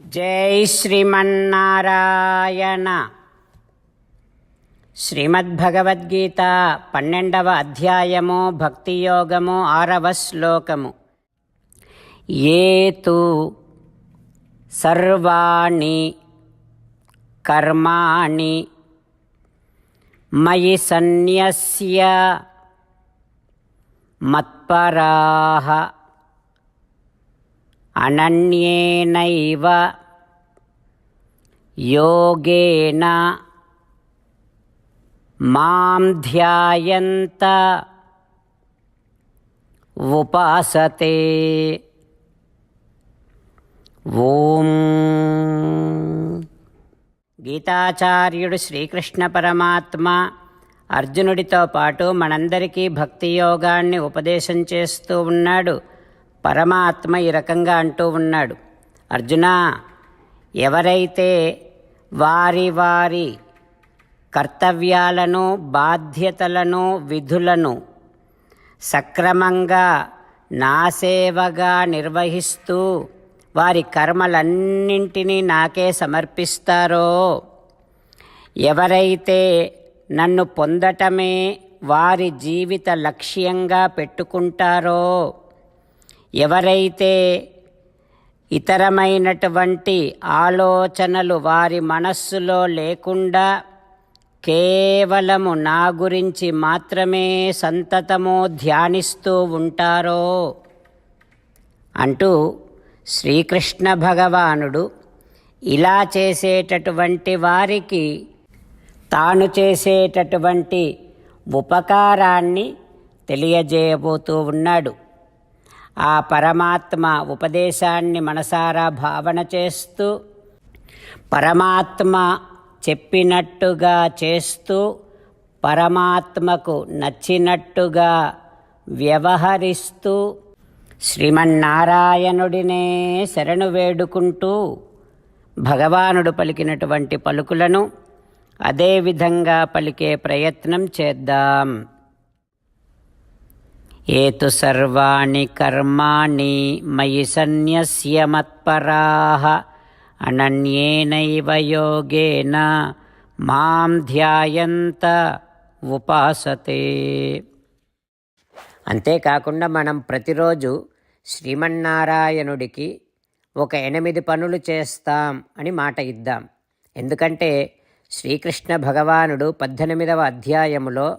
జై శ్రీమన్నారాయణ. శ్రీమద్భగవద్గీత పన్నెండవ అధ్యాయము భక్తియోగము ఆరవ శ్లోకము. ఏతు సర్వాణి కర్మాణి మయి సన్యస్య మత్పరాహ అనన్యేనైవ యోగేన మాం ధ్యాయంత ఉపాసతే. ఓం. గీతాచార్యుడు శ్రీకృష్ణ పరమాత్మ అర్జునుడితో పాటు మనందరికీ భక్తి యోగాన్ని ఉపదేశం చేస్తూ ఉన్నాడు. పరమాత్మ ఈ రకంగా అంటూ ఉన్నాడు. అర్జున ఎవరైతే వారి వారి కర్తవ్యాలను బాధ్యతలను విధులను సక్రమంగా నాసేవగా నిర్వహిస్తూ వారి కర్మలన్నింటినీ నాకే సమర్పిస్తారో ఎవరైతే నన్ను పొందటమే వారి జీవిత లక్ష్యంగా పెట్టుకుంటారో ఎవరైతే ఇతరమైనటువంటి ఆలోచనలు వారి మనస్సులో లేకుండా కేవలము నా గురించి మాత్రమే సంతతము ధ్యానిస్తూ ఉంటారో అంటూ శ్రీకృష్ణ భగవానుడు ఇలా చేసేటటువంటి వారికి తాను చేసేటటువంటి ఉపకారాన్ని తెలియజేయబోతూ ఉన్నాడు. ఆ పరమాత్మ ఉపదేశాన్ని మనసారా భావన చేస్తూ పరమాత్మ చెప్పినట్టుగా చేస్తూ పరమాత్మకు నచ్చినట్టుగా వ్యవహరిస్తూ శ్రీమన్నారాయణుడినే శరణు వేడుకుంటూ భగవానుడు పలికినటువంటి పలుకులను అదేవిధంగా పలికే ప్రయత్నం చేద్దాం. ఏతు సర్వాణి కర్మాణి మయి సన్యస్య మత్పరాః. అనన్యేనైవ యోగేన మాం ధ్యాయంత ఉపాసతే. అంతేకాకుండా మనం ప్రతిరోజు శ్రీమన్నారాయణుడికి ఒక ఎనిమిది పనులు చేస్తాం అని మాట ఇద్దాం. ఎందుకంటే శ్రీకృష్ణ భగవానుడు పద్దెనిమిదవ అధ్యాయములో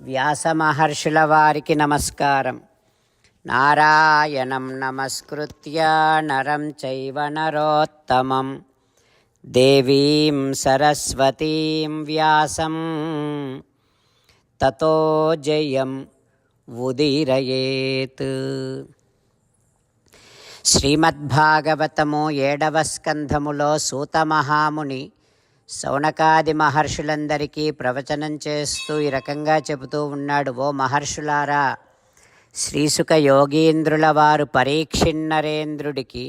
వ్యాస మహర్షుల వారికి నమస్కారం. నారాయణం నమస్కృత్య నరం చైవ నరోత్తమం. దేవీం సరస్వతీం వ్యాసం. తతో జయం ఉదీరయేత్. శ్రీమద్భాగవతము ఏడవ స్కంధములో సూతమహాముని శౌనకాది మహర్షులందరికీ ప్రవచనం చేస్తూ ఈ రకంగా చెబుతూ ఉన్నాడు ఓ మహర్షులారా శ్రీసుక యోగీంద్రుల వారు పరీక్షిన్నరేంద్రుడికి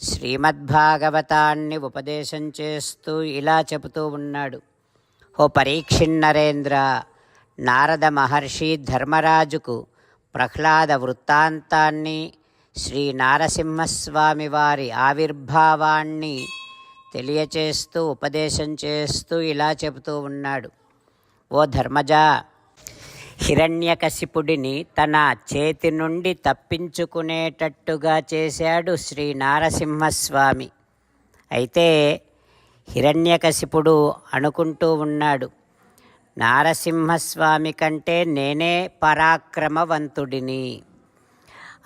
శ్రీమద్భాగవతాన్ని ఉపదేశం చేస్తూ ఇలా చెబుతూ ఉన్నాడు ఓ పరీక్షిన్నరేంద్ర నారద మహర్షి ధర్మరాజుకు ప్రహ్లాద వృత్తాంతాన్ని శ్రీ నారసింహస్వామి వారి ఆవిర్భావాన్ని తెలియచేస్తూ ఉపదేశం చేస్తూ ఇలా చెబుతూ ఉన్నాడు. ఓ ధర్మజ హిరణ్యకశిపుడిని తన చేతి నుండి తప్పించుకునేటట్టుగా చేశాడు శ్రీ నారసింహస్వామి అయితే హిరణ్యకశిపుడు అనుకుంటూ ఉన్నాడు నారసింహస్వామి కంటే నేనే పరాక్రమవంతుడిని.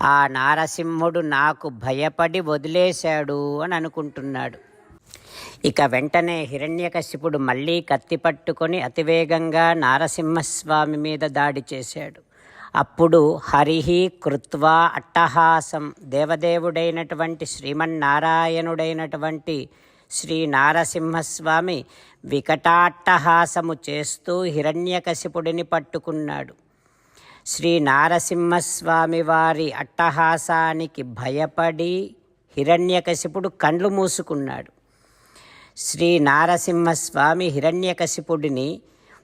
ఆ నారసింహుడు నాకు భయపడి వదిలేశాడు అని అనుకుంటున్నాడు. ఇక వెంటనే హిరణ్యకశిపుడు మళ్ళీ కత్తి పట్టుకొని అతివేగంగా నారసింహస్వామి మీద దాడి చేశాడు. అప్పుడు హరిహి కృత్వా అట్టహాసం దేవదేవుడైనటువంటి శ్రీమన్నారాయణుడైనటువంటి శ్రీ నారసింహస్వామి వికటాట్టహాసము చేస్తూ హిరణ్యకశిపుడిని పట్టుకున్నాడు. శ్రీ నారసింహస్వామి వారి అట్టహాసానికి భయపడి హిరణ్యకశిపుడు కండ్లు మూసుకున్నాడు. శ్రీ నారసింహస్వామి హిరణ్యకశిపుడిని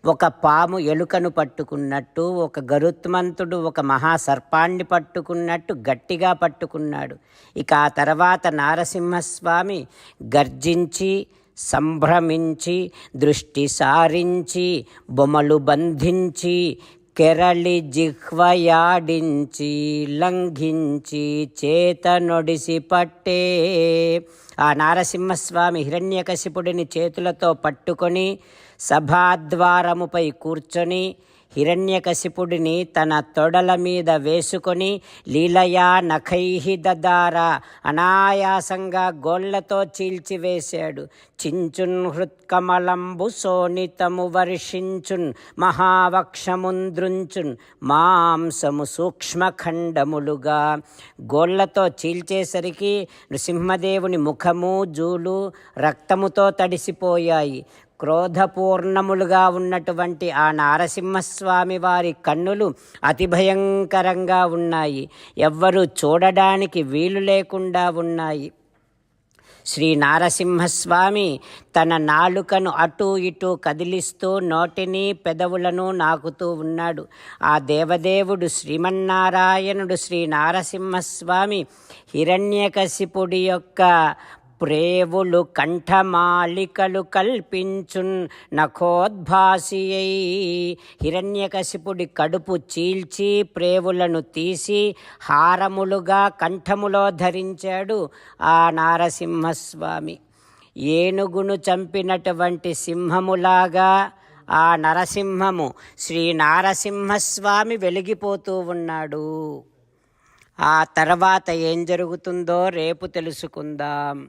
ఒక పాము ఎలుకను పట్టుకున్నట్టు ఒక గరుత్మంతుడు ఒక మహాసర్పాన్ని పట్టుకున్నట్టు గట్టిగా పట్టుకున్నాడు. ఇక ఆ తర్వాత నారసింహస్వామి గర్జించి సంభ్రమించి దృష్టి సారించి బొమ్మలు బంధించి కెరళి జిహ్వయాడించి లంఘించి చేత నొడిసి పట్టే. ఆ నారసింహస్వామి హిరణ్యకశిపుడిని చేతులతో పట్టుకొని సభాద్వారముపై కూర్చొని హిరణ్యకశిపుడిని తన తొడల మీద వేసుకొని లీలయా నఖైహి దదార అనాయాసంగా గోళ్ళతో చీల్చివేశాడు చించున్ హృత్కమలంబు సోనితము వర్షించున్ మహావక్షముంద్రుంచున్ మాంసము సూక్ష్మఖండములుగా గోళ్ళతో చీల్చేసరికి నృసింహదేవుని ముఖము జూలు రక్తముతో తడిసిపోయాయి. క్రోధపూర్ణములుగా ఉన్నటువంటి ఆ నారసింహస్వామి వారి కన్నులు అతి భయంకరంగా ఉన్నాయి. ఎవ్వరూ చూడడానికి వీలు లేకుండా ఉన్నాయి. శ్రీ నారసింహస్వామి తన నాలుకను అటు ఇటు కదిలిస్తూ నోటిని పెదవులను నాకుతూ ఉన్నాడు. ఆ దేవదేవుడు శ్రీమన్నారాయణుడు శ్రీ నారసింహస్వామి హిరణ్యకశిపుడి యొక్క ప్రేవులు కంఠమాలికలు కల్పించున్ నఖోద్భాసియై. హిరణ్యకశిపుడి కడుపు చీల్చి ప్రేవులను తీసి హారములుగా కంఠములో ధరించాడు ఆ నారసింహస్వామి. ఏనుగును చంపినటువంటి సింహములాగా ఆ నరసింహము శ్రీ నారసింహస్వామి వెలిగిపోతూ ఉన్నాడు. ఆ తర్వాత ఏం జరుగుతుందో రేపు తెలుసుకుందాం.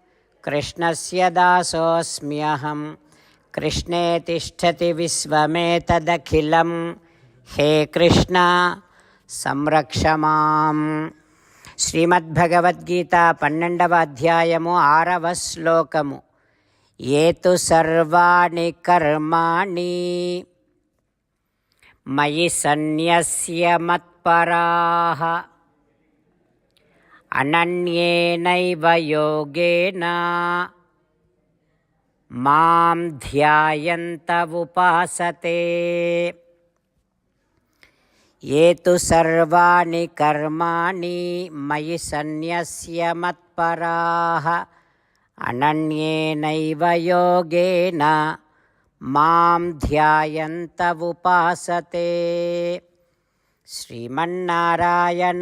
జగదిదం కృష్ణస్య దాసోऽస్మ్యహం కృష్ణే తిష్టతి విశ్వమేతదఖిలం హే కృష్ణ సంరక్ష మాం శ్రీమద్భగవద్గీత పన్నెండవ అధ్యాయము ఆరవ శ్లోకము ఏతు సర్వాణి కర్మాణి మయి సన్యస్య మత్పరా అనన్యేనైవ యోగేన. మాం ధ్యాయంత ఉపాసతే ఏ తు సర్వాణి కర్మాణి మయి సన్యస్య మత్పరాः. అనన్యేనైవ యోగేన. మాం ధ్యాయంత ఉపాసతే శ్రీమన్నారాయణ.